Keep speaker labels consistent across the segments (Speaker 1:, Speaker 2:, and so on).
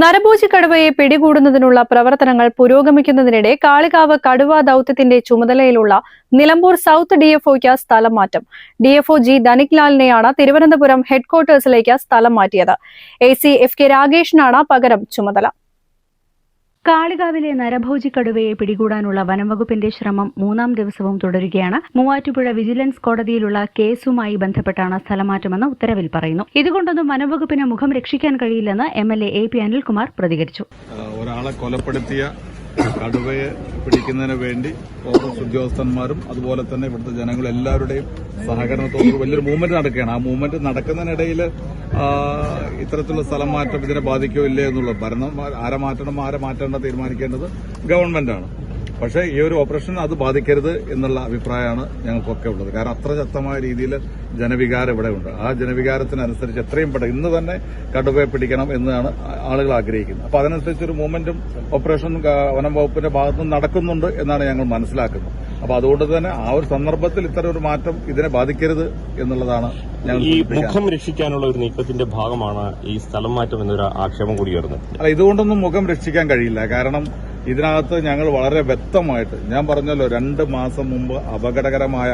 Speaker 1: നരഭോജി കടുവയെ പിടികൂടുന്നതിനുള്ള പ്രവർത്തനങ്ങൾ പുരോഗമിക്കുന്നതിനിടെ കാളികാവ് കടുവ ദൌത്യത്തിന്റെ ചുമതലയിലുള്ള നിലമ്പൂർ സൗത്ത് ഡിഎഫ്ഒയ്ക്ക് സ്ഥലം മാറ്റം. ഡിഎഫ്ഒ ജി ധനിക്ലാലിനെയാണ് തിരുവനന്തപുരം ഹെഡ്ക്വാർട്ടേഴ്സിലേക്ക് സ്ഥലം മാറ്റിയത്. എ സി എഫ് കെ രാഗേഷിനാണ് പകരം ചുമതല.
Speaker 2: കാളികാവിലെ നരഭോജി കടുവയെ പിടികൂടാനുള്ള വനംവകുപ്പിന്റെ ശ്രമം മൂന്നാം ദിവസവും തുടരുകയാണ്. മൂവാറ്റുപുഴ വിജിലൻസ് കോടതിയിലുള്ള കേസുമായി ബന്ധപ്പെട്ടാണ് സ്ഥലമാറ്റമെന്ന് ഉത്തരവിൽ പറയുന്നു. ഇതുകൊണ്ടൊന്നും വനംവകുപ്പിന് മുഖം രക്ഷിക്കാൻ കഴിയില്ലെന്ന് M L A P Anilkumar പ്രതികരിച്ചു.
Speaker 3: ഒരാളെ കൊലപ്പെടുത്തിയ കടുവയെ പിടിക്കുന്നതിന് വേണ്ടി കോൺഗ്രസ് ഉദ്യോഗസ്ഥന്മാരും അതുപോലെ തന്നെ ഇവിടുത്തെ ജനങ്ങൾ എല്ലാവരുടെയും സഹകരണത്തോട് വലിയൊരു മൂവ്മെന്റ് നടക്കുകയാണ്. ആ മൂവ്മെന്റ് നടക്കുന്നതിനിടയിൽ ഇത്തരത്തിലുള്ള സ്ഥലം മാറ്റം ഇതിനെ ബാധിക്കോ ഇല്ലേ എന്നുള്ളത് ഭരണം ആരെ മാറ്റണം ആരെ മാറ്റേണ്ട തീരുമാനിക്കേണ്ടത് ഗവൺമെന്റാണ്. പക്ഷേ ഈ ഒരു ഓപ്പറേഷൻ അത് ബാധിക്കരുത് എന്നുള്ള അഭിപ്രായമാണ് ഞങ്ങൾക്കൊക്കെ ഉള്ളത്. കാരണം അത്ര ശക്തമായ രീതിയിൽ ജനവികാരം ഇവിടെ ഉണ്ട്. ആ ജനവികാരത്തിനനുസരിച്ച് എത്രയും പെട്ടെന്ന് ഇന്ന് തന്നെ കടുവയെ പിടിക്കണം എന്നാണ് ആളുകൾ ആഗ്രഹിക്കുന്നത്. അപ്പോൾ അതിനനുസരിച്ച് ഒരു മൂവ്മെന്റും ഓപ്പറേഷൻ വനം വകുപ്പിന്റെ ഭാഗത്തു നിന്ന് നടക്കുന്നുണ്ട് എന്നാണ് ഞങ്ങൾ മനസ്സിലാക്കുന്നത്. അപ്പൊ അതുകൊണ്ട് തന്നെ ആ ഒരു സന്ദർഭത്തിൽ ഇത്തരം ഒരു മാറ്റം ഇതിനെ ബാധിക്കരുത് എന്നുള്ളതാണ് ഞങ്ങൾ
Speaker 4: ഈ മുഖം രക്ഷിക്കാനുള്ള ഒരു നീക്കത്തിന്റെ ഭാഗമാണ് ഈ സ്ഥലം മാറ്റം എന്നൊരു ആക്ഷേപം കൂടി ഉയർന്നത്.
Speaker 3: അല്ല ഇതുകൊണ്ടൊന്നും മുഖം രക്ഷിക്കാൻ കഴിയില്ല. കാരണം ഇതിനകത്ത് ഞങ്ങൾ വളരെ വ്യക്തമായിട്ട് ഞാൻ പറഞ്ഞല്ലോ രണ്ട് മാസം മുമ്പ് അപകടകരമായ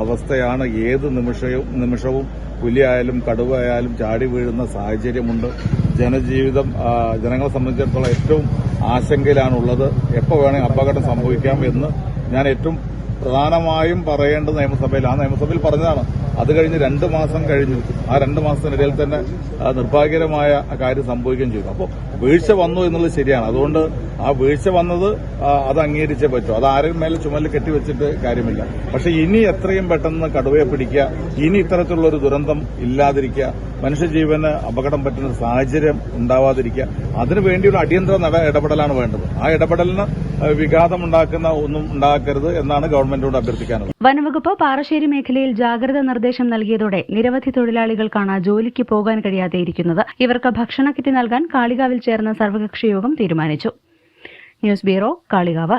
Speaker 3: അവസ്ഥയാണ് ഏത് നിമിഷവും നിമിഷവും പുലിയായാലും കടുവയായാലും ചാടി വീഴുന്ന സാഹചര്യമുണ്ട്. ജനജീവിതം ജനങ്ങളെ സംബന്ധിച്ചിടത്തോളം ഏറ്റവും ആശങ്കയിലാണുള്ളത്. എപ്പോൾ വേണമെങ്കിൽ അപകടം സംഭവിക്കാം എന്ന് ഞാൻ ഏറ്റവും പ്രധാനമായും പറയേണ്ടത് നിയമസഭയിൽ ആ നിയമസഭയിൽ പറഞ്ഞതാണ് അത് കഴിഞ്ഞ് രണ്ട് മാസം കഴിഞ്ഞു ആ രണ്ട് മാസത്തിനിടയിൽ തന്നെ നിർഭാഗ്യകരമായ കാര്യം സംഭവിക്കുകയും ചെയ്തു. അപ്പോൾ വീഴ്ച വന്നു എന്നുള്ളത് ശരിയാണ്. അതുകൊണ്ട് ആ വീഴ്ച വന്നത് അത് അംഗീകരിച്ചേ പറ്റൂ. അത് ആരും മേലെ ചുമലിൽ കെട്ടിവെച്ചിട്ട് കാര്യമില്ല. പക്ഷെ ഇനി എത്രയും പെട്ടെന്ന് കടുവയെ പിടിക്കുക ഇനി ഇത്തരത്തിലുള്ള ഒരു ദുരന്തം ഇല്ലാതിരിക്കുക മനുഷ്യജീവന് അപകടം പറ്റുന്ന സാഹചര്യം ഉണ്ടാവാതിരിക്കുക. അതിനുവേണ്ടിയുള്ള അടിയന്തര നട ഇടപെടലാണ് വേണ്ടത്. ആ ഇടപെടലിന് വിഘാതമുണ്ടാക്കുന്ന ഒന്നും ഉണ്ടാക്കരുത് എന്നാണ് ഗവൺമെന്റിനോട് അഭ്യർത്ഥിക്കാനുള്ളത്.
Speaker 2: വനംവകുപ്പ് പാറശ്ശേരി മേഖലയിൽ ജാഗ്രത നിർദ്ദേശം നൽകിയതോടെ നിരവധി തൊഴിലാളികൾക്കാണ് ജോലിക്ക് പോകാൻ കഴിയാതെ ഇരിക്കുന്നത്. ഇവർക്ക് ഭക്ഷണ കിറ്റ് നൽകാൻ കാളികാവിൽ ചേർന്ന സർവകക്ഷി യോഗം തീരുമാനിച്ചു. News bureau Kalikavu.